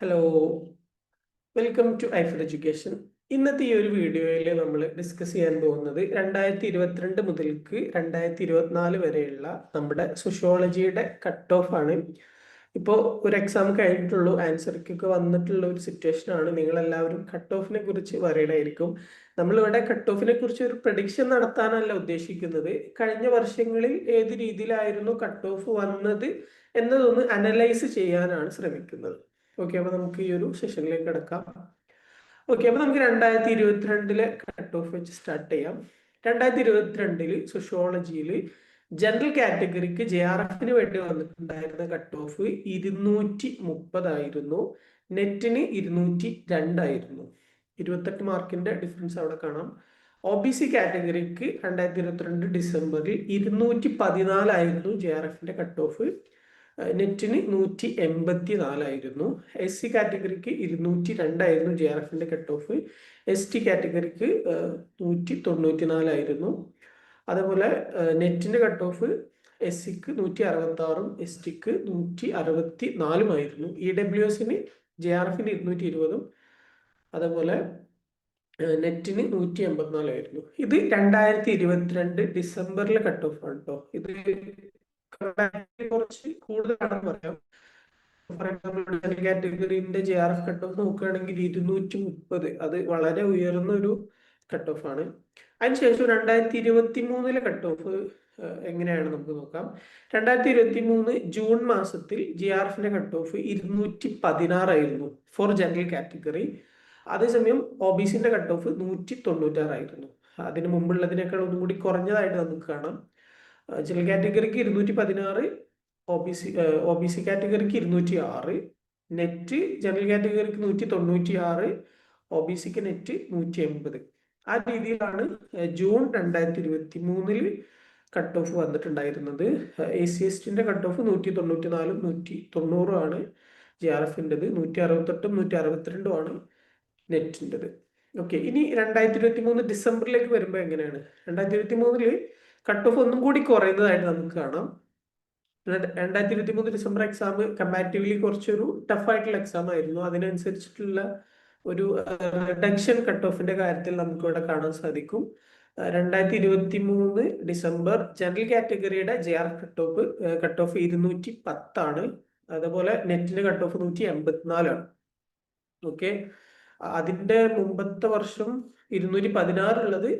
Hello welcome to Aifer education ഇന്നത്തെ ഈ ഒരു വീഡിയോയിൽ നമ്മൾ ഡിസ്കസ് ചെയ്യാൻ പോകുന്നത് രണ്ടായിരത്തി ഇരുപത്തിരണ്ട് മുതൽക്ക് രണ്ടായിരത്തി ഇരുപത്തിനാല് വരെയുള്ള നമ്മുടെ സോഷ്യോളജിയുടെ കട്ട് ഓഫ് ആണ്. ഇപ്പോൾ ഒരു എക്സാം കഴിഞ്ഞിട്ടുള്ളൂ ആൻസർക്കൊക്കെ വന്നിട്ടുള്ള ഒരു സിറ്റുവേഷൻ ആണ്. നിങ്ങൾ എല്ലാവരും കട്ട് ഓഫിനെ കുറിച്ച് വരേണ്ടായിരിക്കും നമ്മളിവിടെ കട്ട് ഓഫിനെ കുറിച്ച് ഒരു പ്രഡിക്ഷൻ നടത്താനല്ല ഉദ്ദേശിക്കുന്നത്. കഴിഞ്ഞ വർഷങ്ങളിൽ ഏത് രീതിയിലായിരുന്നു കട്ട് ഓഫ് വന്നത് എന്നതൊന്ന് അനലൈസ് ചെയ്യാനാണ് ശ്രമിക്കുന്നത്. ഓക്കെ അപ്പൊ നമുക്ക് ഈ ഒരു സെഷനിലേക്ക് കിടക്കാം. ഓക്കെ അപ്പൊ നമുക്ക് രണ്ടായിരത്തി ഇരുപത്തിരണ്ടിലെ കട്ട് ഓഫ് വെച്ച് സ്റ്റാർട്ട് ചെയ്യാം. രണ്ടായിരത്തി ഇരുപത്തിരണ്ടിൽ സോഷ്യോളജിയിൽ ജനറൽ കാറ്റഗറിക്ക് ജെ ആർ എഫിന് വേണ്ടി വന്നിട്ടുണ്ടായിരുന്ന കട്ട് ഓഫ് ഇരുന്നൂറ്റി മുപ്പതായിരുന്നു നെറ്റിന് ഇരുന്നൂറ്റി രണ്ടായിരുന്നു ഇരുപത്തെട്ട് മാർക്കിന്റെ ഡിഫറൻസ് അവിടെ കാണാം. ഒ ബി സി കാറ്റഗറിക്ക് രണ്ടായിരത്തി ഇരുപത്തിരണ്ട് ഡിസംബറിൽ ഇരുന്നൂറ്റി പതിനാലായിരുന്നു ജെ ആർ എഫിന്റെ കട്ട് ഓഫ് നെറ്റിന് നൂറ്റി എൺപത്തി നാലായിരുന്നു എസ് സി കാറ്റഗറിക്ക് ഇരുന്നൂറ്റി രണ്ടായിരുന്നു ജെ ആർ എഫിന്റെ കട്ട് ഓഫ് എസ് ടി കാറ്റഗറിക്ക് നൂറ്റി തൊണ്ണൂറ്റി നാലായിരുന്നു അതേപോലെ നെറ്റിന്റെ കട്ട് ഓഫ് എസ് സിക്ക് നൂറ്റി അറുപത്തി ആറും എസ് ടിക്ക് നൂറ്റി അറുപത്തി നാലുമായിരുന്നു ഇ ഡബ്ല്യു എസിന് ജെ ആർ എഫിന് ഇരുന്നൂറ്റി ഇരുപതും അതേപോലെ നെറ്റിന് നൂറ്റി എൺപത്തിനാലായിരുന്നു ഇത് രണ്ടായിരത്തി ഇരുപത്തിരണ്ട് ഡിസംബറിലെ കട്ട് ഓഫ് ആണ് കേട്ടോ ഇത് കുറച്ച് കൂടുതലാണെന്ന് പറയാം. For example കാറ്റഗറിന്റെ J R F cut off നോക്കുകയാണെങ്കിൽ ഇരുന്നൂറ്റി മുപ്പത് അത് വളരെ ഉയർന്ന ഒരു കട്ട് ഓഫ് ആണ്. അതിനുശേഷം രണ്ടായിരത്തി ഇരുപത്തി മൂന്നിലെ കട്ട് ഓഫ് എങ്ങനെയാണ് നമുക്ക് നോക്കാം? രണ്ടായിരത്തി ഇരുപത്തി മൂന്ന് ജൂൺ മാസത്തിൽ ജി ആർ എഫിന്റെ കട്ട് ഓഫ് ഇരുന്നൂറ്റി പതിനാറായിരുന്നു ഫോർ ജനറൽ കാറ്റഗറി അതേസമയം ഒ ബി സിന്റെ കട്ട് ഓഫ് നൂറ്റി തൊണ്ണൂറ്റാറായിരുന്നു അതിന് മുമ്പുള്ളതിനേക്കാൾ ഒന്നും കൂടി കുറഞ്ഞതായിട്ട് നമുക്ക് കാണാം. ജനറൽ കാറ്റഗറിക്ക് ഇരുന്നൂറ്റി പതിനാറ് O B C O B C കാറ്റഗറിക്ക് ഇരുന്നൂറ്റി ആറ് നെറ്റ് ജനറൽ കാറ്റഗറിക്ക് നൂറ്റി തൊണ്ണൂറ്റി ആറ് ഒ ബി സിക്ക് നെറ്റ് നൂറ്റി എൺപത് ആ രീതിയിലാണ് ജൂൺ രണ്ടായിരത്തി ഇരുപത്തി മൂന്നിൽ കട്ട് ഓഫ് വന്നിട്ടുണ്ടായിരുന്നത്. എ സി എസ് ടിന്റെ കട്ട് ഓഫ് നൂറ്റി തൊണ്ണൂറ്റി നാലും നൂറ്റി തൊണ്ണൂറും ആണ് ജെ ആർ എഫിന്റെത് നൂറ്റി അറുപത്തെട്ടും നൂറ്റി അറുപത്തിരണ്ടും ആണ് നെറ്റിന്റെത് ഓക്കെ ഇനി രണ്ടായിരത്തി ഇരുപത്തി മൂന്ന് ഡിസംബറിലേക്ക് വരുമ്പോൾ എങ്ങനെയാണ്? രണ്ടായിരത്തി ഇരുപത്തി മൂന്നിൽ കട്ട് ഓഫ് ഒന്നും കൂടി കുറയുന്നതായിട്ട് നമുക്ക് കാണാം. രണ്ടായിരത്തി ഇരുപത്തി മൂന്ന് ഡിസംബർ എക്സാം കമ്പാരിറ്റീവ്ലി കുറച്ചൊരു ടഫ് ആയിട്ടുള്ള എക്സാം ആയിരുന്നു. അതിനനുസരിച്ചിട്ടുള്ള ഒരു റിഡക്ഷൻ കട്ട് ഓഫിന്റെ കാര്യത്തിൽ നമുക്ക് ഇവിടെ കാണാൻ സാധിക്കും. രണ്ടായിരത്തി ഇരുപത്തി മൂന്ന് December general കാറ്റഗറിയുടെ J R cut off cut off ഇരുന്നൂറ്റി പത്താണ് അതേപോലെ നെറ്റിന്റെ കട്ട് ഓഫ് നൂറ്റി എൺപത്തിനാലാണ് ഓക്കെ അതിന്റെ മുമ്പത്തെ വർഷം ഇരുന്നൂറ്റി പതിനാറുള്ളത്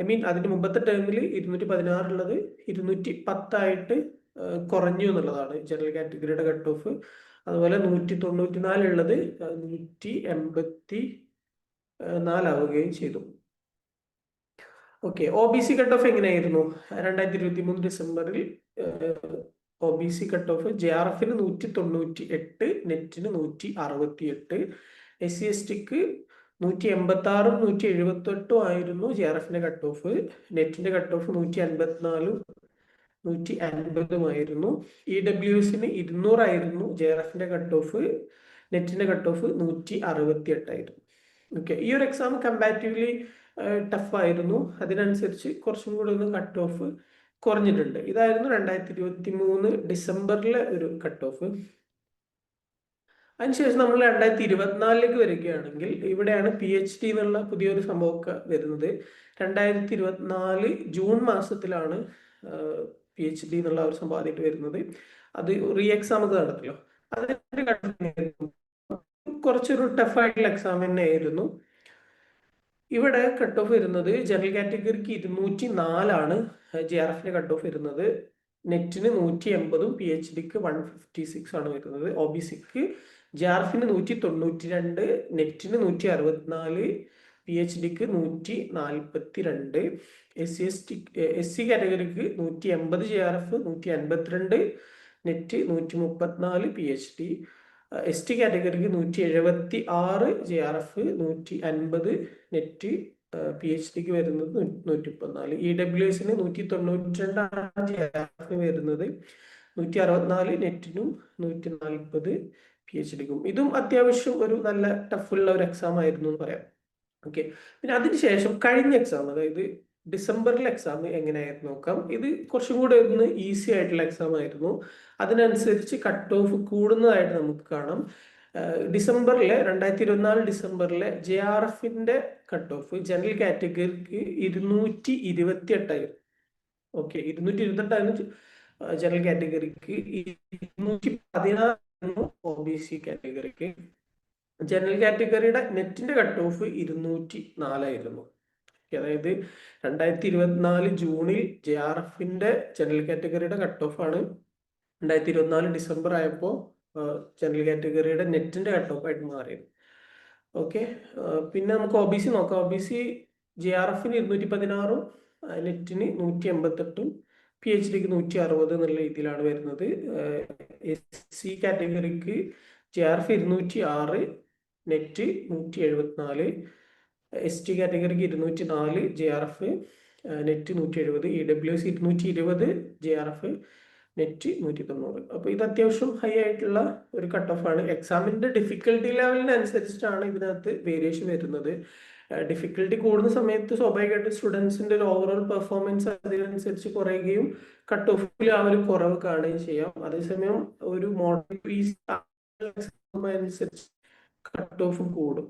ഐ മീൻ അതിന്റെ മുമ്പത്തെ ടേമിൽ ഇരുന്നൂറ്റി പതിനാറുള്ളത് ഇരുന്നൂറ്റി പത്തായിട്ട് കുറഞ്ഞു എന്നുള്ളതാണ്. ജനറൽ കാറ്റഗറിയുടെ കട്ട് ഓഫ് അതുപോലെ നൂറ്റി തൊണ്ണൂറ്റി നാലുള്ളത് നൂറ്റി എൺപത്തി നാലാവുകയും ചെയ്തു. Okay O B C cut off എങ്ങനെയായിരുന്നു? രണ്ടായിരത്തി ഇരുപത്തി മൂന്ന് ഡിസംബറിൽ O B C cut off J R എഫിന് നൂറ്റി തൊണ്ണൂറ്റി എട്ട് നെറ്റിന് നൂറ്റി അറുപത്തി എട്ട് എസ് സി എസ് ടിക്ക് നൂറ്റി എൺപത്തി ആറും നൂറ്റി എഴുപത്തി എട്ടും ആയിരുന്നു ജെ ആർ എഫിന്റെ കട്ട് ഓഫ് നെറ്റിന്റെ കട്ട് ഓഫ് നൂറ്റി അൻപത്തിനാലും നൂറ്റി അൻപതുമായിരുന്നു ഇ ഡബ്ല്യു എസിന് ഇരുന്നൂറായിരുന്നു ജെ ആർ എഫിന്റെ കട്ട് ഓഫ് നെറ്റിന്റെ കട്ട് ഓഫ് നൂറ്റി അറുപത്തി എട്ടായിരുന്നു ഓക്കെ ഈ ഒരു എക്സാം കമ്പാരിറ്റീവ്ലി ടഫ് ആയിരുന്നു. അതിനനുസരിച്ച് കുറച്ചും കൂടെ ഒന്ന് കട്ട് ഓഫ് കുറഞ്ഞിട്ടുണ്ട്. ഇതായിരുന്നു രണ്ടായിരത്തി ഇരുപത്തി മൂന്ന് ഡിസംബറിലെ ഒരു കട്ട് ഓഫ് അതിനുശേഷം നമ്മൾ രണ്ടായിരത്തി ഇരുപത്തിനാലിലേക്ക് വരികയാണെങ്കിൽ ഇവിടെയാണ് പി എച്ച് ഡി എന്നുള്ള പുതിയൊരു സംഭവമൊക്കെ വരുന്നത്. രണ്ടായിരത്തി ഇരുപത്തിനാല് ജൂൺ മാസത്തിലാണ് പി എച്ച് ഡി എന്നുള്ള ഒരു സംഭവം ആദ്യമായിട്ട് വരുന്നത്. അത് റീ എക്സാം ഒക്കെ നടത്തല്ലോ അതിന്റെ കുറച്ചൊരു ടഫായിട്ടുള്ള എക്സാം തന്നെ ആയിരുന്നു ഇവിടെ കട്ട് ഓഫ് വരുന്നത് ജനറൽ കാറ്റഗറിക്ക് ഇരുന്നൂറ്റി നാലാണ് ജെ ആർ എഫിന്റെ കട്ട് ഓഫ് വരുന്നത് നെറ്റിന് നൂറ്റി എൺപതും പി എച്ച് ഡിക്ക് വൺ ഫിഫ്റ്റി സിക്സ് ആണ് വരുന്നത്. ഒ ബി സിക്ക് ജെ ആർ എഫിന് നൂറ്റി തൊണ്ണൂറ്റി രണ്ട് നെറ്റിന് നൂറ്റി അറുപത്തിനാല് പി എച്ച് ഡിക്ക് നൂറ്റി നാൽപ്പത്തി രണ്ട് S C S T S C കാറ്റഗറിക്ക് നൂറ്റി എൺപത് ജെ ആർ എഫ് നൂറ്റി അൻപത്തിരണ്ട് നെറ്റ് നൂറ്റി മുപ്പത്തിനാല് P H D S T കാറ്റഗറിക്ക് നൂറ്റി എഴുപത്തി ആറ് ജെ ആർ എഫ് നൂറ്റി അൻപത് നെറ്റ് പി എച്ച് ഡിക്ക് വരുന്നത് നൂറ്റി മുപ്പത്തിനാല് ഇ ഡബ്ല്യു എസിന് നൂറ്റി തൊണ്ണൂറ്റി രണ്ടാണ് ജെ ആർ എഫ് വരുന്നത്. നൂറ്റി അറുപത്തിനാല് നെറ്റിനും നൂറ്റി നാൽപ്പത് പി എച്ച് ഡിക്കും ഇതും അത്യാവശ്യം ഒരു നല്ല ടഫുള്ള ഒരു എക്സാം ആയിരുന്നു എന്ന് പറയാം. ഓക്കെ പിന്നെ അതിനുശേഷം കഴിഞ്ഞ എക്സാം അതായത് ഡിസംബറിൽ എക്സാം എങ്ങനെയായിരുന്നു നോക്കാം. ഇത് കുറച്ചും കൂടെ ഒന്ന് ഈസി ആയിട്ടുള്ള എക്സാം ആയിരുന്നു. അതിനനുസരിച്ച് കട്ട് ഓഫ് കൂടുന്നതായിട്ട് നമുക്ക് കാണാം. ഡിസംബറിലെ രണ്ടായിരത്തി ഇരുപത്തിനാല് ഡിസംബറിലെ ജെ ആർ എഫിന്റെ കട്ട് ഓഫ് ജനറൽ കാറ്റഗറിക്ക് ഇരുന്നൂറ്റി ഇരുപത്തി എട്ടായിരുന്നു ഓക്കെ ഇരുന്നൂറ്റി ഇരുപത്തെട്ടായിരുന്നു ജനറൽ കാറ്റഗറിക്ക് ഇരുന്നൂറ്റി പതിനാറായിരുന്നു ഒ ബി സി കാറ്റഗറിക്ക് ജനറൽ കാറ്റഗറിയുടെ നെറ്റിന്റെ കട്ട് ഓഫ് ഇരുന്നൂറ്റി നാലായിരുന്നു അതായത് രണ്ടായിരത്തി ഇരുപത്തിനാല് ജൂണിൽ ജെ ആർ എഫിന്റെ ജനറൽ കാറ്റഗറിയുടെ കട്ട് ഓഫ് ആണ്. രണ്ടായിരത്തി ഇരുപത്തിനാല് ഡിസംബർ ആയപ്പോൾ ജനറൽ കാറ്റഗറിയുടെ നെറ്റിന്റെ കട്ട് ഓഫ് ആയിട്ട് മാറിയത്. ഓക്കെ പിന്നെ നമുക്ക് ഒ ബി സി നോക്കാം. O B C J R എഫിന് ഇരുന്നൂറ്റി പതിനാറും നെറ്റിന് നൂറ്റി എൺപത്തെട്ടും പി എച്ച് ഡിക്ക് നൂറ്റി അറുപത് എന്നുള്ള രീതിയിലാണ് വരുന്നത്. എസ് സി കാറ്റഗറിക്ക് ജെ ആർ എഫ് ഇരുന്നൂറ്റി ആറ് നെറ്റ് നൂറ്റി എഴുപത്തിനാല് എസ് ടി കാറ്റഗറിക്ക് ഇരുന്നൂറ്റി നാല് ജെ ആർ എഫ് നെറ്റ് നൂറ്റി എഴുപത് ഇ ഡബ്ല്യു എസ് ഇരുന്നൂറ്റി ഇരുപത് ജെ ആർ എഫ് നെറ്റ് നൂറ്റി തൊണ്ണൂറ് അപ്പോൾ ഇത് അത്യാവശ്യം ഹൈ ആയിട്ടുള്ള ഒരു കട്ട് ഓഫ് ആണ്. എക്സാമിന്റെ ഡിഫിക്കൽട്ടി ലെവലിനനുസരിച്ചിട്ടാണ് ഇതിനകത്ത് വേരിയേഷൻ വരുന്നത്. ഡിഫിക്കൽട്ടി കൂടുന്ന സമയത്ത് സ്വാഭാവികമായിട്ട് സ്റ്റുഡൻസിന്റെ ഓവറോൾ പെർഫോമൻസ് അതിനനുസരിച്ച് കുറയുകയും കട്ട് ഓഫിൽ ആ ഒരു കുറവ് കാണുകയും ചെയ്യാം. അതേസമയം ഒരു മോഡൽ പീസ് അനുസരിച്ച് കട്ട് ഓഫ് കൂടും.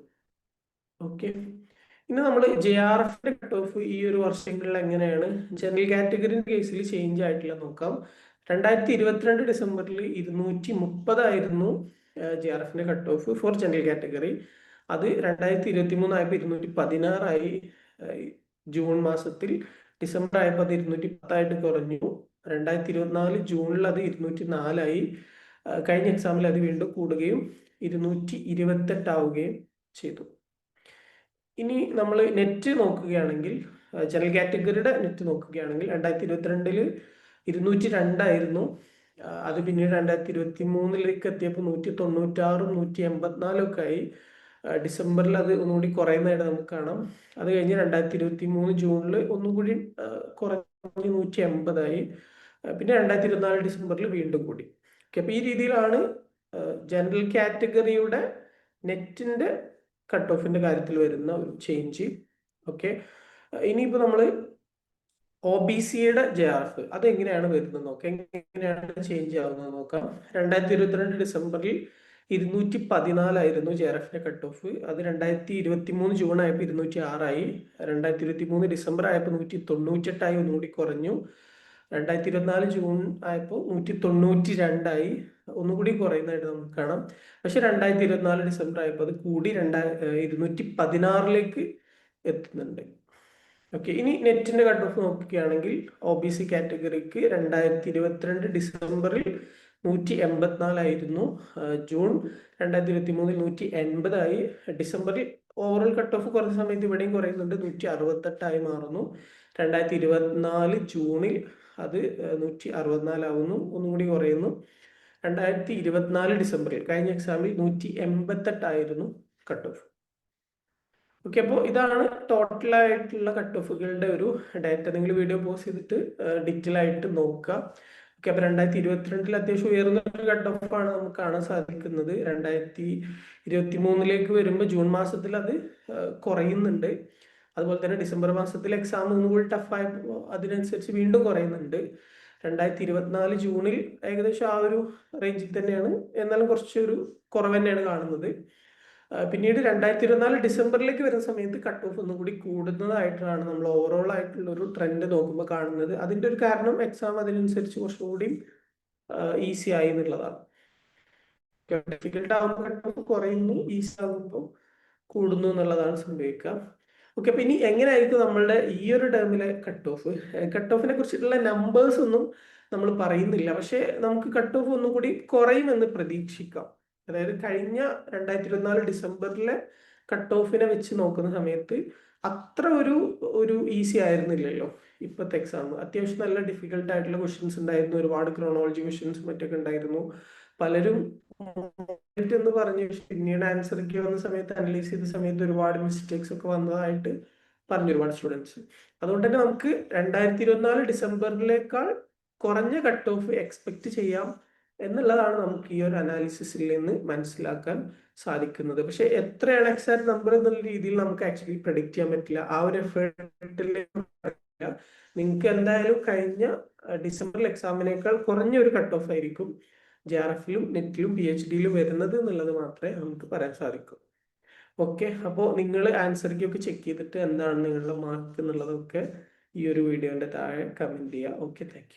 ഓക്കെ ഇനി നമ്മൾ ജെ ആർ എഫിന്റെ കട്ട് ഓഫ് ഈ ഒരു വർഷങ്ങളിൽ എങ്ങനെയാണ്? ജനറൽ കാറ്റഗറി കേസിൽ ചേഞ്ച് ആയിട്ടില്ല നോക്കാം. രണ്ടായിരത്തി ഇരുപത്തിരണ്ട് ഡിസംബറിൽ ഇരുന്നൂറ്റി മുപ്പതായിരുന്നു ജെ ആർ എഫിന്റെ cut off for general category അത് രണ്ടായിരത്തി ഇരുപത്തി മൂന്നായപ്പോൾ ഇരുന്നൂറ്റി പതിനാറായി ജൂൺ മാസത്തിൽ ഡിസംബർ ആയപ്പോൾ അത് ഇരുന്നൂറ്റി പത്തായിട്ട് കുറഞ്ഞു. രണ്ടായിരത്തി ഇരുപത്തിനാല് ജൂണിൽ അത് ഇരുന്നൂറ്റി നാലായി കഴിഞ്ഞ എക്സാമിൽ അത് വീണ്ടും കൂടുകയും ഇരുന്നൂറ്റി ഇരുപത്തെട്ടാവുകയും ചെയ്തു. ഇനി നമ്മൾ നെറ്റ് നോക്കുകയാണെങ്കിൽ ജനറൽ കാറ്റഗറിയുടെ നെറ്റ് നോക്കുകയാണെങ്കിൽ രണ്ടായിരത്തി ഇരുപത്തിരണ്ടിൽ ഇരുന്നൂറ്റി രണ്ടായിരുന്നു അത് പിന്നീട് രണ്ടായിരത്തി ഇരുപത്തി മൂന്നിലേക്ക് എത്തിയപ്പോൾ നൂറ്റി തൊണ്ണൂറ്റാറും നൂറ്റി എൺപത്തിനാലും ഒക്കെ ആയി. ഡിസംബറിൽ അത് ഒന്നുകൂടി കുറയുന്നതായിട്ട് നമുക്ക് കാണാം. അത് കഴിഞ്ഞ് രണ്ടായിരത്തി ഇരുപത്തി മൂന്ന് ജൂണിൽ ഒന്നുകൂടി കുറഞ്ഞ് നൂറ്റി എൺപതായി പിന്നെ രണ്ടായിരത്തി ഇരുപത്തിനാല് ഡിസംബറിൽ വീണ്ടും കൂടി. ഓക്കെ അപ്പോൾ ഈ രീതിയിലാണ് ജനറൽ കാറ്റഗറിയുടെ നെറ്റിന്റെ കട്ട് ഓഫിന്റെ കാര്യത്തിൽ വരുന്ന ഒരു ചേഞ്ച്. ഓക്കെ ഇനിയിപ്പോൾ നമ്മൾ ഒ ബി സിയുടെ ജെ ആർ എഫ് അത് എങ്ങനെയാണ് വരുന്നത് നോക്കാം. എങ്ങനെയാണ് ചേഞ്ച് ആവുന്നത് നോക്കാം. രണ്ടായിരത്തി ഇരുപത്തിരണ്ട് ഡിസംബറിൽ ഇരുന്നൂറ്റി പതിനാലായിരുന്നു ജെ ആർ എഫിന്റെ കട്ട് ഓഫ് അത് രണ്ടായിരത്തി ഇരുപത്തി മൂന്ന് ജൂൺ ആയപ്പോൾ ഇരുന്നൂറ്റി ആറായി രണ്ടായിരത്തി ഇരുപത്തി മൂന്ന് ഡിസംബർ ആയപ്പോൾ നൂറ്റി തൊണ്ണൂറ്റെട്ടായി ഒന്നുകൂടി കുറഞ്ഞു. രണ്ടായിരത്തി ഇരുപത്തിനാല് ജൂൺ ആയപ്പോൾ നൂറ്റി തൊണ്ണൂറ്റി രണ്ടായി ഒന്നുകൂടി കുറയുന്നതായിട്ട് നമുക്ക് കാണാം. പക്ഷെ രണ്ടായിരത്തി ഇരുപത്തിനാല് ഡിസംബർ ആയപ്പോൾ അത് കൂടി രണ്ടായി ഇരുന്നൂറ്റി പതിനാറിലേക്ക് എത്തുന്നുണ്ട്. ഓക്കെ ഇനി നെറ്റിന്റെ കട്ട് ഓഫ് നോക്കുകയാണെങ്കിൽ ഒ ബി സി കാറ്റഗറിക്ക് രണ്ടായിരത്തി ഇരുപത്തിരണ്ട് ഡിസംബറിൽ നൂറ്റി എൺപത്തിനാലായിരുന്നു ജൂൺ രണ്ടായിരത്തി ഇരുപത്തി മൂന്നിൽ നൂറ്റി എൺപതായി ഡിസംബറിൽ ഓവറോൾ കട്ട് ഓഫ് കുറഞ്ഞ സമയത്ത് ഇവിടെയും കുറയുന്നുണ്ട് നൂറ്റി അറുപത്തെട്ടായി മാറുന്നു. രണ്ടായിരത്തി ഇരുപത്തിനാല് ജൂണിൽ അത് നൂറ്റി അറുപത്തിനാലാവുന്നു ഒന്നുകൂടി കുറയുന്നു. രണ്ടായിരത്തി ഇരുപത്തിനാല് ഡിസംബറിൽ കഴിഞ്ഞ എക്സാമിൽ നൂറ്റി എൺപത്തെട്ടായിരുന്നു കട്ട് ഓഫ്. ഓക്കെ അപ്പോൾ ഇതാണ് ടോട്ടൽ ആയിട്ടുള്ള കട്ട് ഓഫുകളുടെ ഒരു ഡാറ്റ നിങ്ങൾ വീഡിയോ പോസ് ചെയ്തിട്ട് ഡീറ്റെയിൽ ആയിട്ട് നോക്കുക. ഓക്കെ അപ്പോൾ രണ്ടായിരത്തി ഇരുപത്തിരണ്ടിൽ അത്യാവശ്യം ഉയർന്ന ഒരു കട്ട് ഓഫ് ആണ് നമുക്ക് കാണാൻ സാധിക്കുന്നത്. രണ്ടായിരത്തി ഇരുപത്തി മൂന്നിലേക്ക് വരുമ്പോൾ ജൂൺ മാസത്തിൽ അത് കുറയുന്നുണ്ട്. അതുപോലെ തന്നെ ഡിസംബർ മാസത്തിൽ എക്സാം ഒന്നുകൂടി ടഫായപ്പോൾ അതിനനുസരിച്ച് വീണ്ടും കുറയുന്നുണ്ട്. രണ്ടായിരത്തി ഇരുപത്തിനാല് ജൂണിൽ ഏകദേശം ആ ഒരു റേഞ്ചിൽ തന്നെയാണ്. എന്നാലും കുറച്ചൊരു കുറവ് തന്നെയാണ് കാണുന്നത്. പിന്നീട് രണ്ടായിരത്തി ഇരുപത്തിനാല് ഡിസംബറിലേക്ക് വരുന്ന സമയത്ത് കട്ട് ഓഫ് ഒന്നും കൂടി കൂടുന്നതായിട്ടാണ് നമ്മൾ ഓവറോൾ ആയിട്ടുള്ള ഒരു ട്രെൻഡ് നോക്കുമ്പോൾ കാണുന്നത്. അതിന്റെ ഒരു കാരണം എക്സാം അതിനനുസരിച്ച് കുറച്ചുകൂടി ഈസി ആയി എന്നുള്ളതാണ്. ഡിഫിക്കൽട്ട് ആകുമ്പോൾ കട്ട് ഓഫ് കുറയുന്നു ഈസി ആകുമ്പോൾ കൂടുന്നു എന്നുള്ളതാണ് സംഭവിക്കുക. ഓക്കെ അപ്പൊ ഇനി എങ്ങനെയായിരിക്കും നമ്മളുടെ ഈ ഒരു ടേമിലെ കട്ട് ഓഫ് കട്ട് ഓഫിനെ കുറിച്ചിട്ടുള്ള നമ്പേഴ്സ് ഒന്നും നമ്മൾ പറയുന്നില്ല. പക്ഷെ നമുക്ക് കട്ട് ഓഫ് ഒന്നും കൂടി കുറയുമെന്ന് പ്രതീക്ഷിക്കാം. അതായത് കഴിഞ്ഞ രണ്ടായിരത്തി ഇരുപത്തിനാല് ഡിസംബറിലെ കട്ട് ഓഫിനെ വെച്ച് നോക്കുന്ന സമയത്ത് അത്ര ഒരു ഒരു ഈസി ആയിരുന്നില്ലല്ലോ ഇപ്പോഴത്തെ എക്സാം അത്യാവശ്യം നല്ല ഡിഫിക്കൽട്ട് ആയിട്ടുള്ള ക്വസ്റ്റ്യൻസ് ഉണ്ടായിരുന്നു. ഒരുപാട് ക്രോണോളജി ക്വസ്റ്റ്യൻസ് മറ്റൊക്കെ ഉണ്ടായിരുന്നു. പലരും എന്ന് പറഞ്ഞു. പിന്നീട് ആൻസർ ഒക്കെ വന്ന സമയത്ത് അനലൈസ് ചെയ്ത സമയത്ത് ഒരുപാട് മിസ്റ്റേക്സ് ഒക്കെ വന്നതായിട്ട് പറഞ്ഞു ഒരുപാട് സ്റ്റുഡൻസ് അതുകൊണ്ട് തന്നെ നമുക്ക് രണ്ടായിരത്തി ഇരുപത്തിനാല് ഡിസംബറിലേക്കാൾ കുറഞ്ഞ കട്ട് ഓഫ് എക്സ്പെക്ട് ചെയ്യാം. എന്നുള്ളതാണ് നമുക്ക് ഈ ഒരു അനാലിസിസിൽ നിന്ന് മനസ്സിലാക്കാൻ സാധിക്കുന്നത്. പക്ഷെ എത്രയാണ് എക്സാക്ട് നമ്പർ എന്നുള്ള രീതിയിൽ നമുക്ക് ആക്ച്വലി പ്രഡിക്റ്റ് ചെയ്യാൻ പറ്റില്ല. ആ ഒരു എഫേർട്ടിൽ നിങ്ങൾക്ക് എന്തായാലും കഴിഞ്ഞ ഡിസംബറിൽ എക്സാമിനേക്കാൾ കുറഞ്ഞ ഒരു കട്ട് ഓഫ് ആയിരിക്കും ജെ ആർ എഫിലും നെറ്റിലും പി എച്ച് ഡിയിലും വരുന്നത് എന്നുള്ളത് മാത്രമേ നമുക്ക് പറയാൻ സാധിക്കൂ. ഓക്കെ അപ്പോൾ നിങ്ങൾ ആൻസർ ചെക്ക് ചെയ്തിട്ട് എന്താണ് നിങ്ങളുടെ മാർക്ക് എന്നുള്ളതൊക്കെ ഈ ഒരു വീഡിയോന്റെ താഴെ കമന്റ് ചെയ്യുക. Okay thank